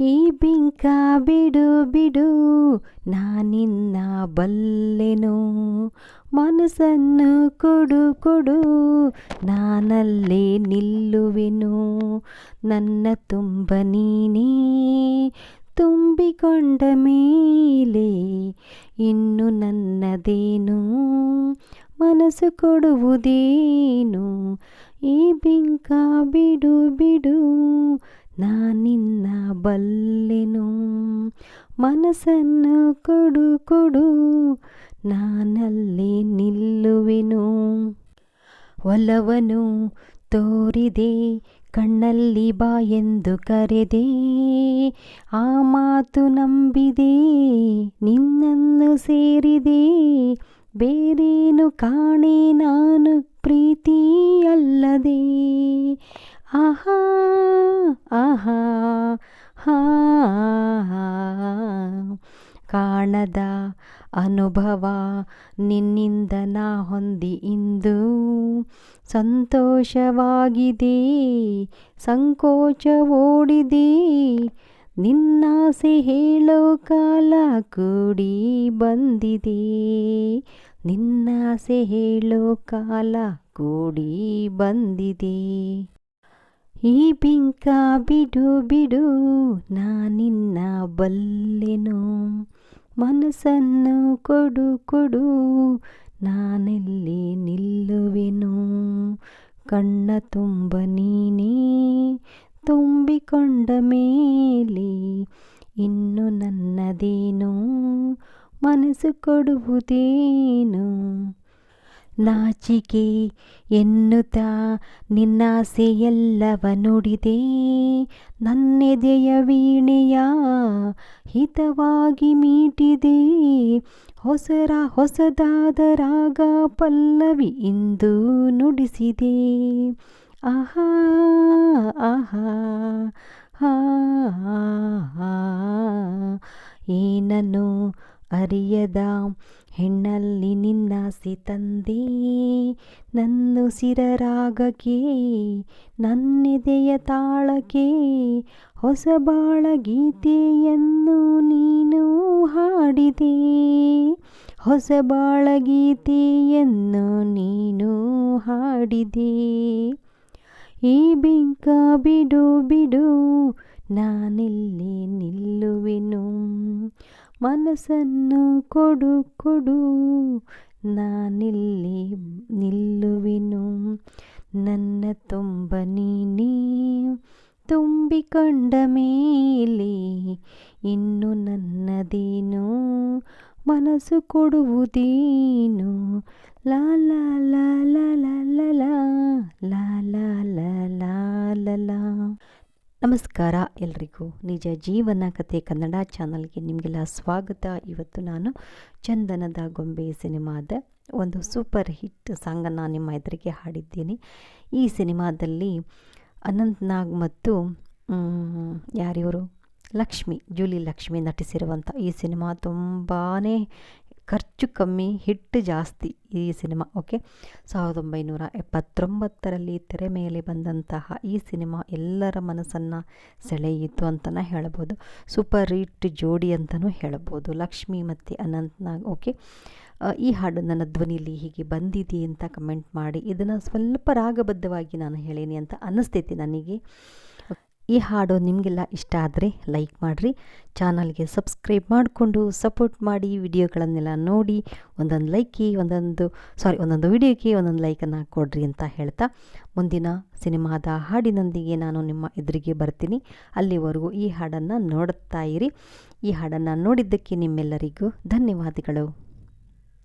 ಈ ಬಿಂಕ ಬಿಡು ಬಿಡು ನಾನಿನ್ನ ಬಲ್ಲೆನು. ಮನಸ್ಸನ್ನು ಕೊಡು ಕೊಡು, ನಾನಲ್ಲೇ ನಿಲ್ಲುವೆನು. ನನ್ನ ತುಂಬ ನೀನೇ, ತುಂಬಿಕೊಂಡ ಮೇಲೆ ಇನ್ನು ನನ್ನದೇನು? ಮನಸ್ಸು ಕೊಡುವುದೇನು? ಈ ಬಿಂಕ ಬಿಡು ಬಿಡು ನಾನಿನ್ನ ಬಲ್ಲೆನು, ಮನಸ್ಸನ್ನು ಕೊಡು ಕೊಡು, ನಾನಲ್ಲಿ ನಿಲ್ಲುವೆನು. ಒಲವನು ತೋರಿದೆ, ಕಣ್ಣಲ್ಲಿ ಬಾ ಎಂದು ಕರೆದೆ, ಆ ಮಾತು ನಂಬಿದೆ, ನಿನ್ನನ್ನು ಸೇರಿದೆ. ಬೇರೇನು ಕಾಣೆ ನಾನು ಪ್ರೀತಿ ಅಲ್ಲದೆ ಆಹಾ ಕಾಣದ ಅನುಭವ ನಿನ್ನಿಂದ ನಾ ಹೊಂದಿ ಇಂದು ಸಂತೋಷವಾಗಿದೆ ಸಂಕೋಚ ಓಡಿದೆ ನಿನ್ನಾಸೆ ಹೇಳೋ ಕಾಲ ಕೂಡಿ ಬಂದಿದೆ, ನಿನ್ನಾಸೆ ಹೇಳೋ ಕಾಲ ಕೂಡಿ ಬಂದಿದೆ. ಈ ಬಿಂಕ ಬಿಡು ಬಿಡು ನಾನಿನ್ನ ಬಲ್ಲೆನು ಮನಸ್ಸನ್ನು ಕೊಡು ಕೊಡು ನಾನೆಲ್ಲಿ ನಿಲ್ಲುವೆನು. ಕಣ್ಣ ತುಂಬ ನೀನೇ ತುಂಬಿಕೊಂಡ ಮೇಲೆ ಇನ್ನು ನನ್ನದೇನು? ಮನಸ್ಸು ಕೊಡುವುದೇನು? ನಾಚಿಕೆ ಎನ್ನುತ್ತ ನಿನ್ನಾಸೆಯೆಲ್ಲವ ನುಡಿದೆ ನನ್ನೆದೆಯ ವೀಣೆಯ ಹಿತವಾಗಿ ಮೀಟಿದೆ. ಹೊಸರ ಹೊಸದಾದ ರಾಗ ಪಲ್ಲವಿ ಇಂದು ನುಡಿಸಿದೆ. ಆಹಾ ಆಹಾ ಹಾ ಏನನ್ನು ಅರಿಯದ. ಹೆಣ್ಣಲ್ಲಿ ನಿನ್ನಾಸೆ ತಂದೆ ನನ್ನುಸಿರರಾಗಕ್ಕೆ ನನ್ನೆದೆಯ ತಾಳಕ್ಕೆ ಹೊಸ ಬಾಳ ಗೀತೆಯನ್ನು ನೀನು ಹಾಡಿದೆ. ಹೊಸ ಬಾಳ ಗೀತೆಯನ್ನು ನೀನು ಹಾಡಿದೆ. ಈ ಬಿಂಕ ಬಿಡು ಬಿಡು, ನಾನೆಲ್ಲಿ ನಿಲ್ಲುವೆನು. ಮನಸ್ಸನ್ನು ಕೊಡು ಕೊಡು. ನಾನಿಲ್ಲಿ ನಿಲ್ಲುವೆನು. ನನ್ನ ತುಂಬ ನೀನೇ ತುಂಬಿಕೊಂಡ ಮೇಲೆ ಇನ್ನು ನನ್ನದೇನು? ಮನಸ್ಸು ಕೊಡುವುದೇನು? ಲಾ ಲಾ ಲಾ ಲಾ ನಮಸ್ಕಾರ ಎಲ್ರಿಗೂ. ನಿಜ ಜೀವನ ಕತೆ ಕನ್ನಡ ಚಾನಲ್ಗೆ ನಿಮಗೆಲ್ಲ ಸ್ವಾಗತ. ಇವತ್ತು ನಾನು ಚಂದನದ ಗೊಂಬೆ ಸಿನಿಮಾದ ಒಂದು ಸೂಪರ್ ಹಿಟ್ ಸಾಂಗನ್ನು ನಿಮ್ಮ ಎದುರಿಗೆ ಹಾಡಿದ್ದೀನಿ. ಈ ಸಿನಿಮಾದಲ್ಲಿ ಅನಂತ್ನಾಗ್ ಮತ್ತು ಯಾರಿವರು ಲಕ್ಷ್ಮಿ, ಜೂಲಿ ಲಕ್ಷ್ಮಿ ನಟಿಸಿರುವಂಥ ಈ ಸಿನಿಮಾ ತುಂಬಾ ಖರ್ಚು ಕಮ್ಮಿ, ಹಿಟ್ಟು ಜಾಸ್ತಿ ಈ ಸಿನಿಮಾ ಓಕೆ ಸಾವಿರದ ಒಂಬೈನೂರ ಎಪ್ಪತ್ತೊಂಬತ್ತರಲ್ಲಿ ತೆರೆ ಮೇಲೆ ಬಂದಂತಹ ಈ ಸಿನಿಮಾ ಎಲ್ಲರ ಮನಸ್ಸನ್ನು ಸೆಳೆಯಿತು ಅಂತಲೇ ಹೇಳ್ಬೋದು. ಸೂಪರ್ ಹಿಟ್ ಜೋಡಿ ಅಂತಲೂ ಹೇಳ್ಬೋದು. ಲಕ್ಷ್ಮಿ ಮತ್ತು ಅನಂತ್ನಾಗ್ ಓಕೆ ಈ ಹಾಡು ನನ್ನ ಧ್ವನಿಲಿ ಹೀಗೆ ಬಂದಿದೆ ಅಂತ ಕಮೆಂಟ್ ಮಾಡಿ, ಇದನ್ನು ಸ್ವಲ್ಪ ರಾಗಬದ್ಧವಾಗಿ ನಾನು ಹೇಳೀನಿ ಅಂತ ಅನ್ನಿಸ್ತೈತಿ ನನಗೆ. ಈ ಹಾಡು ನಿಮಗೆಲ್ಲ ಇಷ್ಟ ಆದರೆ ಲೈಕ್ ಮಾಡಿರಿ. ಚಾನಲ್ಗೆ ಸಬ್ಸ್ಕ್ರೈಬ್ ಮಾಡಿಕೊಂಡು ಸಪೋರ್ಟ್ ಮಾಡಿ. ವಿಡಿಯೋಗಳನ್ನೆಲ್ಲ ನೋಡಿ. ಒಂದೊಂದು ಲೈಕಿ, ಒಂದೊಂದು, ಸಾರಿ, ಒಂದೊಂದು ವಿಡಿಯೋಕ್ಕೆ ಒಂದೊಂದು ಲೈಕನ್ನು ಕೊಡ್ರಿ ಅಂತ ಹೇಳ್ತಾ. ಮುಂದಿನ ಸಿನಿಮಾದ ಹಾಡಿನೊಂದಿಗೆ ನಾನು ನಿಮ್ಮ ಎದುರಿಗೆ ಬರ್ತೀನಿ. ಅಲ್ಲಿವರೆಗೂ ಈ ಹಾಡನ್ನು ನೋಡುತ್ತಾ ಇರಿ. ಈ ಹಾಡನ್ನು ನೋಡಿದ್ದಕ್ಕೆ ನಿಮ್ಮೆಲ್ಲರಿಗೂ ಧನ್ಯವಾದಗಳು.